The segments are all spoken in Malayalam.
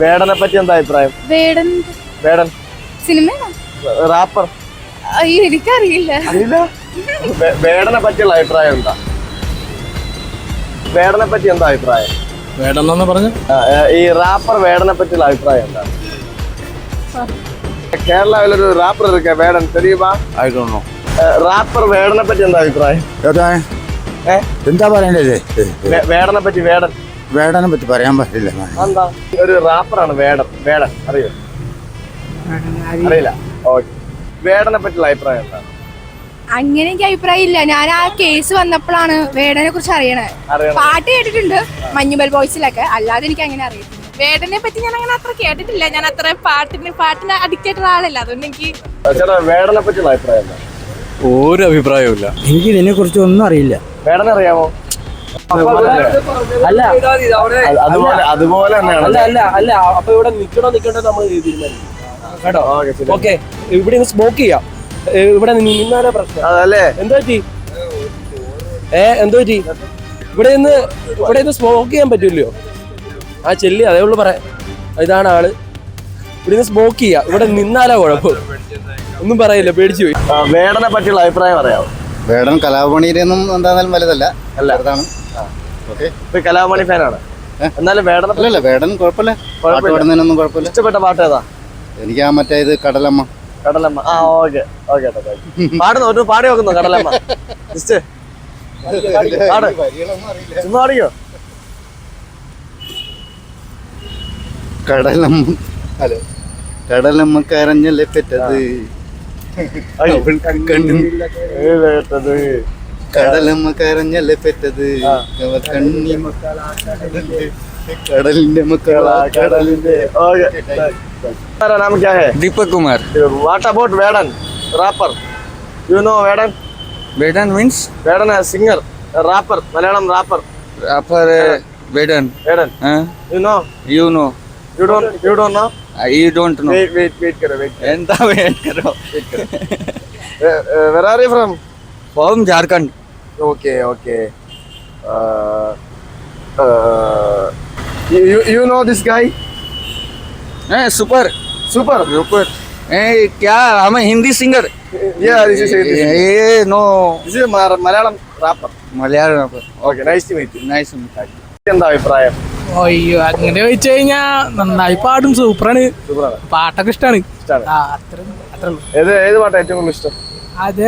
വേടനെ പറ്റി എന്താ അഭിപ്രായം? വേടൻ വേടൻ. Cinema rapper. അയ്യോ എനിക്കറിയില്ല. അറിയില്ല? വേടനെ പറ്റിയുള്ള അഭിപ്രായം എന്താ? വേടനെ പറ്റി എന്താ അഭിപ്രായം? വേടനെന്ന് പറഞ്ഞു? ഈ റാപ്പർ വേടനെ പറ്റിയുള്ള അഭിപ്രായം എന്താ? കേരളയിലൊരു റാപ്പർ ഇരിക്ക വേടൻ. തെരിയുമാ റാപ്പർ വേടനെ പറ്റി എന്താ അഭിപ്രായം? എന്താ പറയണ്ടേ വേടനെ പറ്റി വേടൻ. വേടനെ പറ്റി പറയാൻ പറ്റില്ല എന്താ? ഒരു റാപ്പറാണ് വേടൻ. വേടൻ അറിയോ? അറിയില്ല. ഓക്കെ. വേടനെ പറ്റിയുള്ള അഭിപ്രായം എന്താ? അങ്ങനെ എനിക്ക് അഭിപ്രായം ഇല്ല. ഞാൻ ആ കേസ് വന്നപ്പോഴാണ് വേടനെ കുറിച്ച് അറിയണേ. പാട്ട് കേട്ടിട്ടുണ്ട്. മഞ്ഞുമൽ ബോയ്സിലൊക്കെ അല്ലാതെ എനിക്ക് അങ്ങനെ അറിയില്ല വേടനെ പറ്റി ഞാൻ അങ്ങനെ അത്ര കേട്ടിട്ടില്ല. ഞാൻ അത്ര പാട്ടിന് പാട്ടിന് അഡിക്റ്റ് ആയിട്ടുള്ള ആളല്ല. അതുകൊണ്ട് എനിക്ക് വേടനെ പറ്റിയുള്ള അഭിപ്രായം ഒരു അഭിപ്രായവും എനിക്ക് ഇതിനെ കുറിച്ച് ഒന്നും അറിയില്ല. വേടനെ അറിയാമോ? അല്ല. അതുപോലെ അതുപോലെ തന്നെയാണ്. അല്ല അല്ല. അല്ല അപ്പൊ ഇവിടെ നിക്കണോ നിക്കണ്ടോ നമ്മൾ തീരുമാനിക്കും. കേട്ടോ? ഓക്കെ ഇവിടെ നിന്ന് സ്മോക്ക് ചെയ്യാം. ഇവിടെ നിന്ന് നിന്നാലേ പ്രശ്നം. അതല്ലേ? എന്തോ പറ്റി? ഏ എന്തോ പറ്റി? ഇവിടെ നിന്ന് ഇവിടെ നിന്ന് സ്മോക്ക് ചെയ്യാൻ പറ്റൂല്ലോ ആ ചെല്ലി അതേ ഉള്ളു പറയാം ഇതാണ് ആൾ. ഇവിടെ നിന്ന് സ്മോക്ക് ചെയ്യാ. ഇവിടെ നിന്നാലാ കുഴപ്പം. ഒന്നും പറയില്ല പേടിച്ചു പോയി. വേടനെ പറ്റിയുള്ള അഭിപ്രായം പറയാമോ? വേടൻ കലാപണിയിലൊന്നും എന്തായാലും വലുതല്ല. അല്ല. ഓക്കെ. കലാമണി ഫാനാണ്? എന്നാലും വേടനെ അല്ലല്ല വേടൻ കുഴപ്പമില്ല. പാട്ട് കുഴപ്പമില്ല. പാടുന്നതിനൊന്നും കുഴപ്പമില്ല. ഇഷ്ടപ്പെട്ട പാട്ട് ഏതാ? എനിക്ക് ആ മറ്റേ ഇത് കടലമ്മ. കടലമ്മ. ആ ഓക്കെ. ഓക്കെ പാടുന്നു ഒരു പാടി നോക്കുന്നു കടലമ്മ. ജസ്റ്റ് പാട്. ചുമ്മാ പാടിക്കോ? കടലമ്മ. ഹലോ. കടലമ്മ കരഞ്ഞല്ലേ പെറ്റത് അയ്യോ. അവൾക്ക് കണ്ണും ഏ, കേട്ടത്. കടലമ്മ കരഞ്ഞല്ലേ പെറ്റത് ആ. അവ കണ്ണി കടലിന്റെ മക്കളാ കടലിന്റെ ഓക്കെ സാറാ നാം ക്യാ ഹേ Deepak Kumar what about Vedan rapper you know Vedan Vedan means Vedan singer rapper Malayalam rapper upper Vedan Vedan you know you know you don't you don't know you don't know wait wait wait കരോ wait एंता wait करो where are you from from Jharkhand Okay, okay. Uh, uh, you, you, you know this guy? A super Super. Super ए क्या हम Hindi singer Yeah, this is it. This is, ये no this is Mar- Malayalam rapper. Malayalam Okay, nice to meet you. Nice എന്താ അഭിപ്രായം അയ്യോ അങ്ങനെ ചോദിച്ചു കഴിഞ്ഞാ നന്നായി പാടും സൂപ്പറാണ് സൂപ്പറാണ് പാട്ടൊക്കെ ഇഷ്ടമാണ് ഇഷ്ടമാണ് ആ അത്ര അത്രേ ഉള്ളൂ ഏത് ഏത് പാട്ടാ ഏറ്റവും കൂടുതൽ ഇഷ്ടം അത്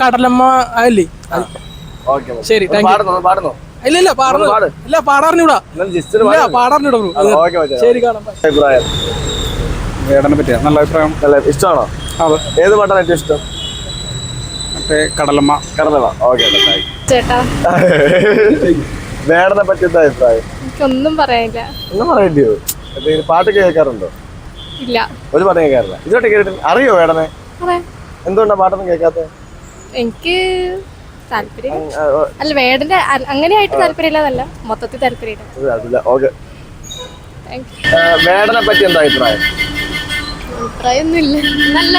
കടലമ്മ അല്ലേ അത് ഓക്കെ ശരി. പാടുന്നു ഇല്ല ഇല്ല പാടുന്നു. ഇല്ല പാടാറിഞ്ഞൂടാ. ശരി കാണാം bye. അഭിപ്രായം. വേടനെ പറ്റിയ? നല്ല അഭിപ്രായം? നല്ല ഇഷ്ടമാണോ? അതെ. ഏത് പാട്ടാണ് ഏറ്റവും ഇഷ്ടം? മറ്റേ കടലമ്മ. കടലവ ഓക്കെ ചേട്ടാ. വേടനെ പറ്റി എന്താ അഭിപ്രായം? എനിക്കൊന്നും പറയാനില്ല. ഒന്നും പറയണ്ടിയോ പാട്ട് കേൾക്കാറുണ്ടോ? ഇല്ല. ഒരു പാട്ട് കേൾക്കാറില്ല. ഇതോട്ട് കേട്ടിട്ട് അറിയോ വേടനെ എന്തുകൊണ്ടാണ് എന്തുകൊണ്ടാ പാട്ടൊന്നും കേൾക്കാത്തത് എനിക്ക് താല്പര്യം? അല്ല വേടന്റെ അങ്ങനെയായിട്ട് താല്പര്യമില്ലാതല്ല. മൊത്തത്തിൽ താല്പര്യമില്ല. വേടനെ പറ്റി എന്താ അഭിപ്രായം? അഭിപ്രായമൊന്നുമില്ല. നല്ല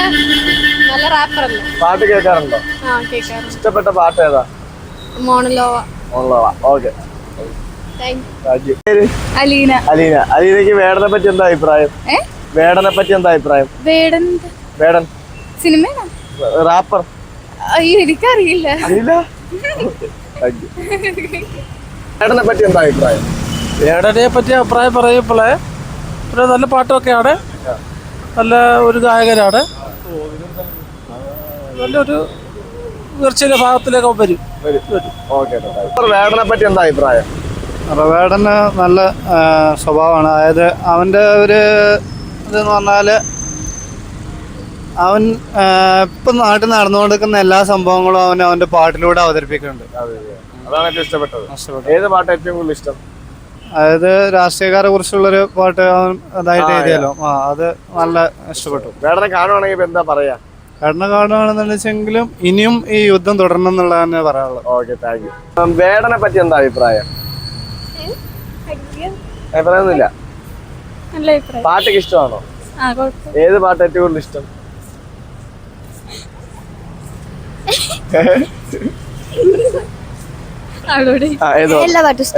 നല്ല റാപ്പർ അല്ലേ? പാട്ട് കേൾക്കാറുണ്ടോ? ആ കേൾക്കാറുണ്ട്. ഇഷ്ടപ്പെട്ട പാട്ട് ഏതാ? മോണലോവ. മോണലോവ. ഓക്കെ. അലീന. അലീന. വേടനെ പറ്റി എന്താ അഭിപ്രായം? വേടനെ പറ്റി എന്താ അഭിപ്രായം? വേടൻ വേടൻ. സിനിമയാണോ? റാപ്പർ. അയ്യോ എനിക്കറിയില്ല. അറിയില്ല. വേടനെ പറ്റി എന്താ അഭിപ്രായം? വേടനെ പറ്റി അഭിപ്രായം പറയുമ്പോളേ ഒരു നല്ല പാട്ടൊക്കെയാണ്. നല്ല ഒരു ഗായകനാണ്. നല്ലൊരു ഉയർച്ചയുടെ ഭാഗത്തിലേക്ക് വരും. വേടനെ പറ്റി എന്താ അഭിപ്രായം? വേടന് നല്ല സ്വഭാവമാണ്. അതായത് അവന്റെ ഒരു ഇതെന്ന് പറഞ്ഞാൽ അവൻ ഇപ്പൊ നാട്ടിൽ നടന്നുകൊണ്ടിരിക്കുന്ന എല്ലാ സംഭവങ്ങളും അവൻ അവന്റെ പാട്ടിലൂടെ അവതരിപ്പിക്കുന്നുണ്ട്. അതാണ് ഏറ്റവും ഇഷ്ടപ്പെട്ടത്. ഏത് പാട്ട് ഏറ്റവും കൂടുതൽ ഇഷ്ടം? അതായത് രാഷ്ട്രീയക്കാരെ കുറിച്ചുള്ളൊരു പാട്ട് അവൻ അതായിട്ട് ആ, എഴുതിയല്ലോ ആ അത് നല്ല ഇഷ്ടപ്പെട്ടു. വേടനെ കാണുവാണെങ്കിൽ എന്താ പറയാ? കടന കാണുകയാണെന്ന് വെച്ചെങ്കിലും ഇനിയും ഈ യുദ്ധം തുടരണം എന്നുള്ളത് തന്നെ പറയാനുള്ളത്. Okay thank you. വേടനെ പറ്റി എന്താ അഭിപ്രായം? അഭിപ്രായമൊന്നുമില്ല. നല്ല അഭിപ്രായം. പാട്ടൊക്കെ ഇഷ്ടമാണോ? ഏത് പാട്ട് ഏറ്റവും കൂടുതൽ ഇഷ്ടം അവളോട് ആ, ഏത് പാട്ട്?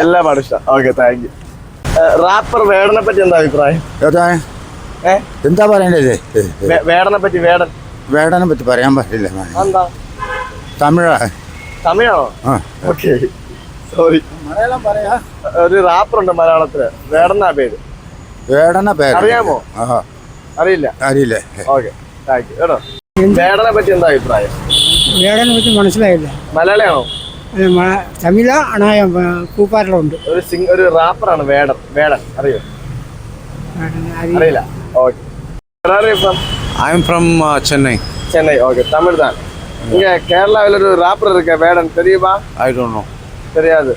എല്ലാ പാട്ടും ഇഷ്ടം. ഓക്കെ താങ്ക് യു റാപ്പർ വേടനെ പറ്റി എന്താ അഭിപ്രായം? എന്താ പറയണ്ടേ? വേ- വേടനെ പറ്റി വേടൻ. വേടനെ പറ്റി പറയാൻ പറ്റില്ല എന്താ തമിഴാ? തമിഴാണോ? ഓക്കെ സോറി മലയാളം പറയാ ഒരു റാപ്പർ ഉണ്ട് മലയാളത്തിൽ. വേടനാ പേര്. വേടനാ പേര്. അറിയാമോ? അറിയില്ല അറിയില്ല. അറിയില്ലേ. ഓക്കെ താങ്ക് യു കേട്ടോ വേടനെ പറ്റി എന്താ അഭിപ്രായം? വേടനെ പറ്റി മനസ്സിലായില്ല മലയാളിയാണോ അത് മ- തമിഴ ആണോ കൂപ്പാറിലുണ്ട് ഒരു സിംഗ് ഒരു റാപ്പറാണ് വേടൻ വേടൻ അറിയോ അറിയില്ല okay where are you from I am from Chennai Chennai okay Tamil தான் இங்க கேரளாவில் ஒரு ராப்பர் இருக்க வேடன் தெரியுமா ஐ டோன்ட் நோ தெரியாது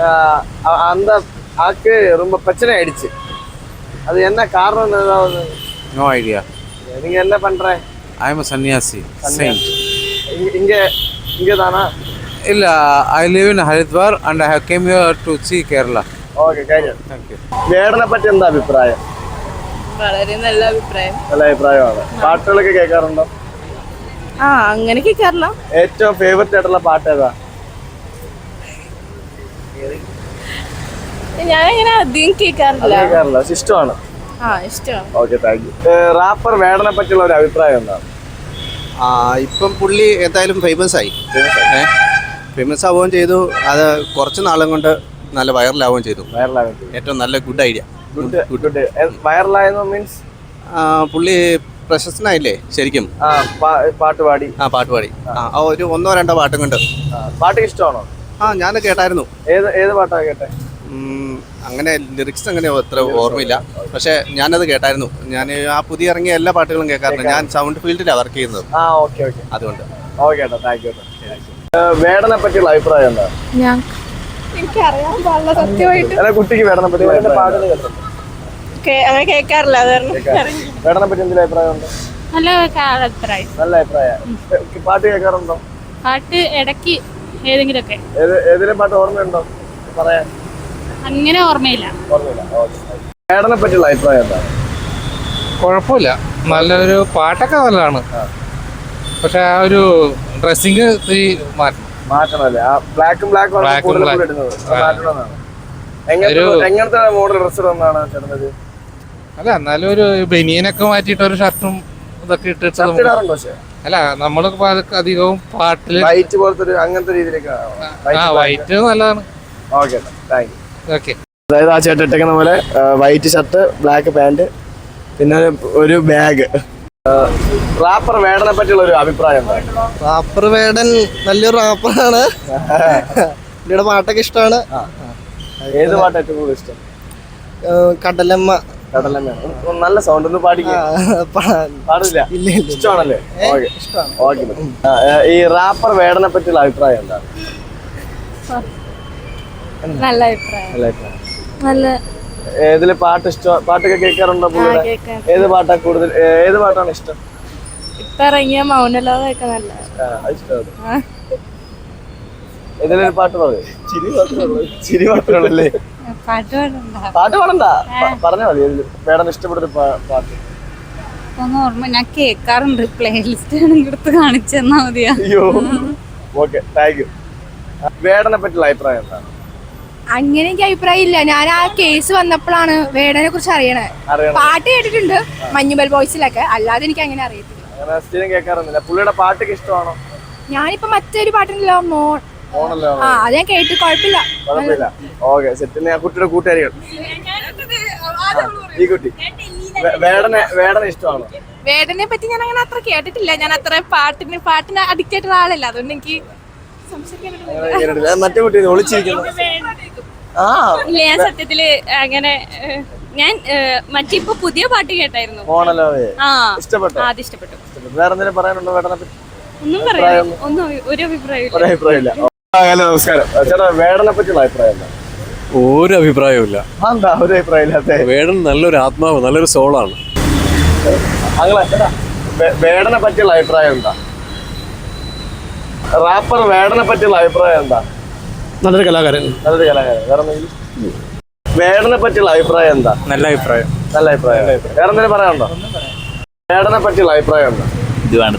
ஆஹ் அ- அந்த ஆக்கு ரொம்ப பிரச்சனை ஆயிடுச்சு அது என்ன காரணம் ஏதாவது நோ ஐடியா நீங்க என்ன பண்ற ஐ எம் சன்னியாசி செயின்ட் இங்க- இங்க இங்க தானா இல்லை I live in Haridwar and I have came here to see Kerala okay കാര്യം தேங்க் യു വേടനെ പറ്റി എന്താ അഭിപ്രായം വളരെ നല്ല അഭിപ്രായം നല്ല അഭിപ്രായമാണ് പാട്ടുകളൊക്കെ കേൾക്കാറുണ്ടോ ആ അങ്ങനെ കേൾക്കാറില്ല ഏറ്റവും ഫേവററ്റ് ആയിട്ടുള്ള പാട്ട് ഏതാ ഞാൻ അങ്ങനെ അധികം അത് കേൾക്കാറില്ല കേൾക്കാറില്ല പക്ഷെ ഇഷ്ടമാണ് ആ ഇഷ്ടമാണ് ഓക്കെ താങ്ക് യു റാപ്പർ വേടനെ പറ്റിയുള്ള ഒരു അഭിപ്രായം എന്താണ് ആ ഇപ്പം പുള്ളി എന്തായാലും ഫേമസ് ആയി. ഫേമസ് ആവുകയും ചെയ്തു. അത് കുറച്ച് നാളും കൊണ്ട് നല്ല വൈറലാവുകയും ചെയ്തു. ഏറ്റവും നല്ല ഗുഡ് ഐഡിയ മീൻസ് പുള്ളി പ്രശസ്തനായില്ലേ ശരിക്കും? പാട്ട് പാടി. ആ പാട്ട് പാടി. ആ. ഒരു ഒന്നോ രണ്ടോ പാട്ടും കണ്ട്. പാട്ട് ഇഷ്ടമാണോ? ആ ഞാൻ കേട്ടായിരുന്നു. ഏത് ഏത് പാട്ടാണ് കേട്ടെ? അങ്ങനെ ലിറിക്സ് അങ്ങനെ അത്ര ഓർമ്മയില്ല. പക്ഷെ ഞാനത് കേട്ടായിരുന്നു. ഞാൻ ആ പുതിയ ഇറങ്ങിയ എല്ലാ പാട്ടുകളും കേൾക്കാറുണ്ട്. ഞാൻ സൗണ്ട് ഫീൽഡിലാണ് വർക്ക് ചെയ്യുന്നത്. ആ ഓക്കെ ഓക്കെ അതുകൊണ്ട്. വേടനെ പറ്റിയുള്ള അഭിപ്രായം എന്താ? ഞാൻ എനിക്കറിയാൻ പാടില്ല സത്യമായിട്ട്. കുട്ടിക്ക് വേടനെ പറ്റി പാടുന്നത് കേട്ടിട്ടുണ്ടോ? കേ- അങ്ങനെ കേൾക്കാറില്ല അത് വേടനെ പറ്റി എന്തെങ്കിലും അഭിപ്രായം ഉണ്ടോ? നല്ല അഭിപ്രായം. നല്ല അഭിപ്രായം. പാട്ട് കേൾക്കാറുണ്ടോ? പാട്ട് ഇടയ്ക്ക് ഏതെങ്കിലുമൊക്കെ. ഏതെങ്കിലും പാട്ട് ഓർമ്മയുണ്ടോ? പറയാൻ. അങ്ങനെ ഓർമ്മയില്ല. മേഡനെ പറ്റിയുള്ള അഭിപ്രായം എന്താണ് കുഴപ്പമില്ല. നല്ലൊരു പാട്ടൊക്കെ നല്ലതാണ്. പക്ഷെ ആ ഒരു ഡ്രസ്സിങ് ഇത്തിരി മാറ്റം മാറ്റണല്ലേ? ആ ബ്ലാക്കും ബ്ലാക്കും Black ഉം കൂടുതൽ black. ഇടുന്നത്. അത് ആ. മാറ്റണമെന്നാണ് എങ്ങനത്തെ ഒരു- എങ്ങനത്തെ മോഡൽ ഡ്രസ് ഇടുന്നതാണ് ചേട്ടനത്? അല്ല എന്നാലും ഒരു ബനിയനൊക്കെ മാറ്റിയിട്ട് ഒരു ഷർട്ടും ഇതൊക്കെ ഇട്ടിട്ട് ഷർട്ട് നമുക്ക് ഇടാറുണ്ടോ പക്ഷേ? അല്ല നമ്മൾ അധികവും പാട്ടിൽ വൈറ്റ് പോലത്തെ ഒരു അങ്ങനത്തെ രീതിയിലേക്ക് ആ വൈറ്റ് നല്ലതാണ്. Okay thank U. ഓക്കെ അതായത് ആ ചേട്ടൻ ഇട്ടേക്കുന്ന പോലെ വൈറ്റ് ഷർട്ട് ബ്ലാക്ക് പാന്റ് പിന്നെ ഒരു- ബാഗ് റാപ്പർ വേടനെ പറ്റിയുള്ള ഒരു അഭിപ്രായം റാപ്പർ വേടൻ നല്ലൊരു റാപ്പറാണ് പുള്ളിയുടെ പാട്ടൊക്കെ ഇഷ്ടമാണ്. ഏത് പാട്ട് ഏറ്റവും കൂടുതൽ ഇഷ്ടം? കടലമ്മ. കടലമ്മയാണ് നല്ല സൗണ്ട് ഒന്ന് പാടില്ല? ഇഷ്ടമാണല്ലേ? ഓക്കെ. ഈ റാപ്പർ വേടനെ പറ്റിയുള്ള അഭിപ്രായം എന്താണ്? നല്ല അഭിപ്രായം. നല്ല അഭിപ്രായം. നല്ല ഏതിൽ പാട്ട് ഇഷ്ടം? പാട്ടൊക്കെ കേൾക്കാറുണ്ടോ പുള്ളിയുടെ ഏത് പാട്ടാ കൂടുതൽ ഏത് പാട്ടാണ് ഇഷ്ടം? ഇപ്പൊ ഇറങ്ങിയ മൗനലോകമൊക്കെ നല്ല ഇഷ്ടമാണ്. പാട്ട് പറയൂ. ചിരി മാത്രമേ പാട്ട് പാടണ്ട. പറഞ്ഞാ മതി വേടൻ ഇഷ്ടപ്പെട്ടൊരു പാട്ട്. ഒന്നും ഓർമ്മ ഞാൻ കേൾക്കാറുണ്ട്. പ്ലേലിസ്റ്റ് എടുത്ത് കാണിച്ചു തന്നാ മതിയാ. Okay thank you. വേടനെ പറ്റിയുള്ള അഭിപ്രായം എന്താണ്? അങ്ങനെ എനിക്ക് അഭിപ്രായം ഇല്ല. ഞാൻ ആ കേസ് വന്നപ്പോഴാണ് വേടനെ കുറിച്ച് അറിയണേ. പാട്ട് കേട്ടിട്ടുണ്ട്. മഞ്ഞുമൽ ബോയ്സിലൊക്കെ അല്ലാതെ എനിക്ക് അങ്ങനെ അറിയത്തില്ല. പുള്ളിയുടെ പാട്ടൊക്കെ ഇഷ്ടമാണോ? ഞാനിപ്പോ മറ്റൊരു പാട്ടുണ്ടല്ലോ മോൺ. ആ അത് ഞാൻ കേട്ട് കുഴപ്പമില്ല. ഓക്കെ കുട്ടിയുടെ കൂട്ടുകാരികൾ. ഈ കുട്ടി. വേടനെ വേടനെ ഇഷ്ടമാണോ? വേടനെ പറ്റി ഞാൻ അങ്ങനെ അത്ര കേട്ടിട്ടില്ല. ഞാൻ അത്ര പാട്ടിന് പാട്ടിന് അഡിക്റ്റ് ആയിട്ടുള്ള ആളല്ല. അതുകൊണ്ട് എനിക്ക് സംസാരിക്കാൻ മറ്റേ കുട്ടി ഒളിച്ചിരിക്കുന്നു. ഇല്ല ഞാൻ സത്യത്തിൽ അങ്ങനെ ഞാൻ മറ്റിപ്പോ മറ്റേ പുതിയ പാട്ട് കേട്ടായിരുന്നു. ഇഷ്ടപ്പെട്ടോ ആ, അത് ഇഷ്ടപ്പെട്ടു. വേറെ എന്തെങ്കിലും പറയാനുണ്ടോ വേടനെ ഒന്നും പറയാ ഒന്നും ഒരു അഭിപ്രായം ഒരു അഭിപ്രായമില്ല ഹലോ നമസ്കാരം. ചേട്ടാ വേടനെ പറ്റിയുള്ള അഭിപ്രായം ഒരു അഭിപ്രായമില്ല ഒരു വേടൻ നല്ലൊരു ആത്മാവ് നല്ലൊരു സോളാണ്. അങ്ങനെ ചേട്ടാ വേടനെ പറ്റിയുള്ള അഭിപ്രായം എന്താ? റാപ്പർ വേടനെ പറ്റിയുള്ള അഭിപ്രായം എന്താ? നല്ലൊരു കലാകാരൻ. നല്ലൊരു കലാകാരൻ. കാരണം വേടനെ പറ്റിയുള്ള അഭിപ്രായം എന്താ? നല്ല അഭിപ്രായം. നല്ല അഭിപ്രായം. വേറെ എന്തെങ്കിലും പറയാനുണ്ടോ? വേടനെ പറ്റിയുള്ള അഭിപ്രായം എന്താ? ഇത് വേണ്ട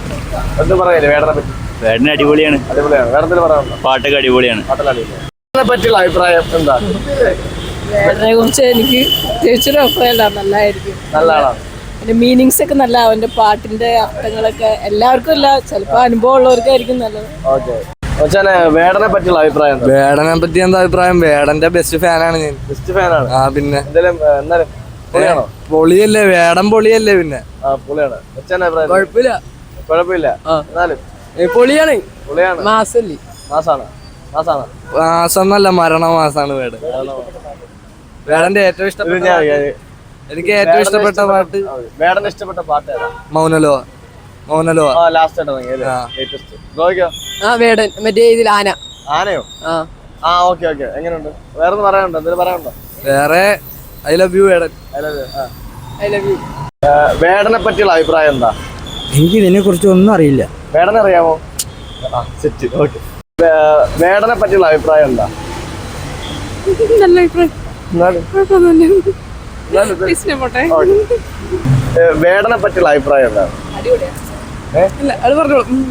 ഒന്നും പറയാനില്ല വേടനെ പറ്റി? വേടന അടിപൊളിയാണ്. അടിപൊളിയാണ്. വേറെ എന്തെങ്കിലും പറയാനുണ്ടോ? പാട്ടൊക്കെ അടിപൊളിയാണ്. പാട്ടൊക്കെ പറ്റിയുള്ള അഭിപ്രായം എന്താ? വേടനെ കുറിച്ച് എനിക്ക് തിരിച്ചൊരു അഭിപ്രായമല്ല നല്ലതായിരിക്കും നല്ലതാണ് അതിന്റെ മീനിങ്സ് ഒക്കെ നല്ല അവന്റെ പാട്ടിന്റെ അർത്ഥങ്ങളൊക്കെ എല്ലാവർക്കും ഇല്ല. ചിലപ്പോ അനുഭവം ഉള്ളവർക്കായിരിക്കും നല്ലത് വേടനെ പറ്റിയുള്ള അഭിപ്രായം വേടനെ പറ്റി എന്താ അഭിപ്രായം? വേടന്റെ ബെസ്റ്റ് ഫാനാണ് ഞാൻ. ബെസ്റ്റ് ഫാനാണ് ആ പിന്നെ. പൊളിയല്ലേ വേടം പൊളിയല്ലേ പിന്നെ. കുഴപ്പമില്ല. കുഴപ്പമില്ല. എന്നാലും. പൊളിയാണ്. പൊളിയാണ്. മാസല്ലേ. മാസാണ്. മാസാണ്. വേടൻ. വേടന്റെ ഏറ്റവും ഇഷ്ടപ്പെട്ട എനിക്ക് ഏറ്റവും ഇഷ്ടപ്പെട്ട പാട്ട് വേടന്റെ ഇഷ്ടപ്പെട്ട പാട്ട് മൗനലോ മൗനലോ ആ ലാസ്റ്റ് ആ. ആ വേടൻ മറ്റേ ഇതിൽ ആന. ആനയോ? ആ. ഓക്കെ ഓക്കെ എങ്ങനെയുണ്ട്? വേറെ ഒന്ന് പറയാനുണ്ടോ? എന്തെങ്കിലും പറയാനുണ്ടോ? വേറെ I love you Vedan. I love you I love you വേടനെ പറ്റിയുള്ള അഭിപ്രായം എന്താ? എനിക്ക് ഇതിനെ കുറിച്ച് ഒന്നും അറിയില്ല. വേടനെ അറിയാമോ? ആ സെറ്റ് ഓക്കെ വേടനെ പറ്റിയുള്ള അഭിപ്രായം എന്താ? നല്ല അഭിപ്രായം. വേടനെ പറ്റിയുള്ള അഭിപ്രായം എന്താ? അത് പറഞ്ഞോളൂ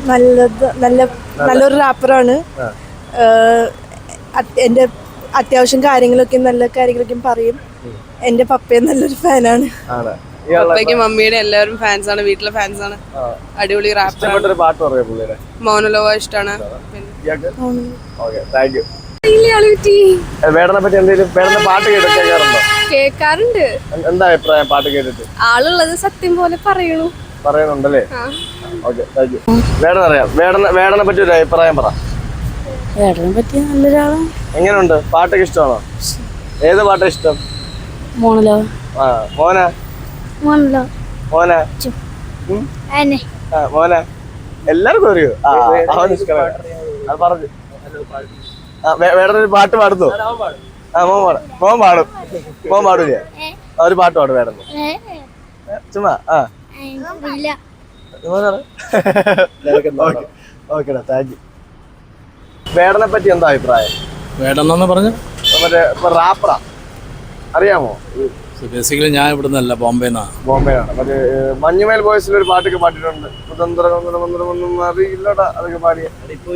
നല്ലത് നല്ല നല്ലൊരു റാപ്പറാണ് എന്റെ അത്യാവശ്യം കാര്യങ്ങളൊക്കെ നല്ല കാര്യങ്ങളൊക്കെ പറയും. എന്റെ പപ്പയും നല്ലൊരു ഫാനാണ് ആണ്. ഇയാളുടെ മമ്മിയുടെ എല്ലാവരും ഫാൻസ് ആണ് വീട്ടിലെ ഫാൻസ് ആണ്. അടിപൊളി റാപ്പ് ഇഷ്ടപ്പെട്ട ഒരു പാട്ട് പറയാം പുള്ളിയുടെ. മൗനലോവ ഇഷ്ടമാണ്. കേൾക്കാറുണ്ട്? എന്താ അഭിപ്രായം പാട്ട് കേട്ടിട്ട്? ആളുള്ളത് സത്യം പോലെ പറയണു. പറയുന്നുണ്ടല്ലേ? ഓക്കെ താങ്ക് യു വേടൻ അറിയാം. വേടനെ വേടനെ പറ്റി ഒരു അഭിപ്രായം പറ. വേടനെ നല്ലൊരാളാണ് എങ്ങനെയുണ്ട് പാട്ടൊക്കെ ഇഷ്ടമാണോ? ഏത് പാട്ടാ ഇഷ്ടം? മോണലോ. ആ മോന? മോണലോ. മോന? ആ മോന? എല്ലാവർക്കും അറിയോ? ആ അവൻ ഇഷ്ടമാണ് പറഞ്ഞു. ആ ഒരു പാട്ട് പാടുന്നു ആ മോൻ പാടും. മോൻ പാടും. മോൻ പാടൂലേ ഒരു പാട്ട് പാടും വേടൻ ചുമ്മാ ആ. ഓക്കെടാ താങ്ക് യു. വേടനെ പറ്റി എന്താ അഭിപ്രായം? വേണ്ടെന്നു പറഞ്ഞു മറ്റേ ഇപ്പൊ റാപ്പറാ. അറിയാമോ? ബേസിക്കലി ഞാൻ ഇവിടെ നിന്നല്ല ബോംബെ ബോംബെയാണ്. മറ്റേ മഞ്ഞുമേൽ ബോയ്സിൽ ഒരു പാട്ടൊക്കെ പാടിയിട്ടുണ്ട്. സ്വതന്ത്രമൊന്നും അറിയില്ലടാ അതൊക്കെ പാടിയ ഇപ്പൊ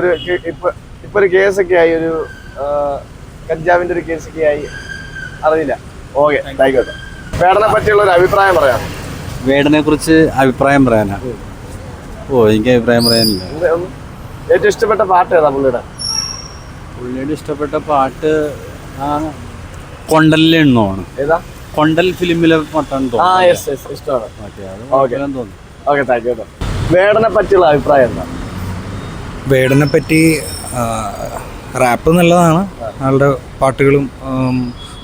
ഒരു ഇപ്പൊ ഇപ്പൊ ഒരു കേസൊക്കെ ആയി ഒരു കഞ്ചാവിന്റെ ഒരു കേസൊക്കെ ആയി. അറിയില്ല. ഓക്കെ ആയിക്കോട്ടെ വേടനെ പറ്റിയുള്ള ഒരു അഭിപ്രായം പറയാം. വേടനെ കുറിച്ച് അഭിപ്രായം പറയാനാ? ഓ എനിക്ക് അഭിപ്രായം പറയാനില്ല? ഏറ്റവും ഇഷ്ടപ്പെട്ട പാട്ട് ഏതാ പുള്ളിയുടെ? പുള്ളിയുടെ ഇഷ്ടപ്പെട്ട പാട്ട് ആ കൊണ്ടലെണ്ണമാണ് ഏതാ? കൊണ്ടൽ ഫിലിമിലെ പാട്ടാണ് തോന്നുന്നു. ഓക്കെ താങ്ക് യു വേടനെ പറ്റിയുള്ള അഭിപ്രായം എന്താ? വേടനെ പറ്റി റാപ്പ് നല്ലതാണ്. ആളുടെ പാട്ടുകളും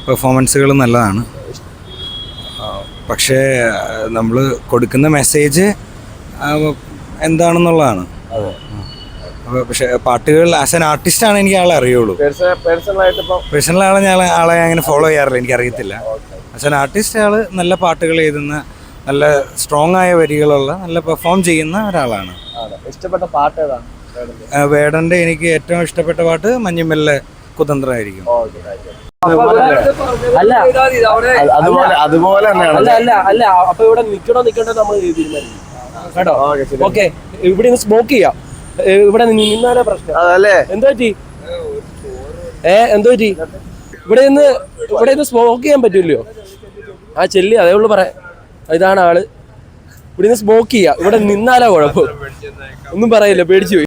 പെർഫോമൻസുകളും നല്ലതാണ്. പക്ഷേ നമ്മൾ കൊടുക്കുന്ന മെസ്സേജ് എന്താണെന്നുള്ളതാണ്. പക്ഷെ പാട്ടുകൾ ആസ് എൻ ആണ് എനിക്ക് ആളെ അറിയുള്ളൂ. ആളെ ഞാൻ ആളെ അങ്ങനെ ഫോളോ ചെയ്യാറില്ല എനിക്ക് അറിയത്തില്ല ആസ് എൻ ആർട്ടിസ്റ്റ് ആൾ നല്ല പാട്ടുകൾ എഴുതുന്ന നല്ല സ്ട്രോങ് ആയ വരികളുള്ള നല്ല പെർഫോം ചെയ്യുന്ന ഒരാളാണ്. ഇഷ്ടപ്പെട്ട പാട്ട് ഏതാണ്? വേടന്റെ? എനിക്ക് ഏറ്റവും ഇഷ്ടപ്പെട്ട പാട്ട് മഞ്ഞുമെല്ലെ യു അല്ല അത് അതുപോലെ അതുപോലെ തന്നെയാണ്. അല്ല അല്ല അപ്പൊ ഇവിടെ നിക്കണോ നിക്കണ്ടോ നമ്മൾ കേട്ടോ? ഓക്കെ ഇവിടെ നിന്ന് സ്മോക്ക് ചെയ്യാം. ഇവിടെ നിന്ന് നിന്നാലേ പ്രശ്നം. അതല്ലേ? എന്തോ പറ്റി? ഏ എന്തോ പറ്റി? ഇവിടെ നിന്ന് ഇവിടെ നിന്ന് സ്മോക്ക് ചെയ്യാൻ പറ്റില്ലയോ? ആ ചെല്ലി അതേ ഉള്ളു പറയാ ഇതാണ് ആൾ. ഇവിടെ നിന്ന് സ്മോക്ക് ചെയ്യാം. ഇവിടെ നിന്നാലാ കുഴപ്പം. ഒന്നും പറയില്ല പേടിച്ചു പോയി.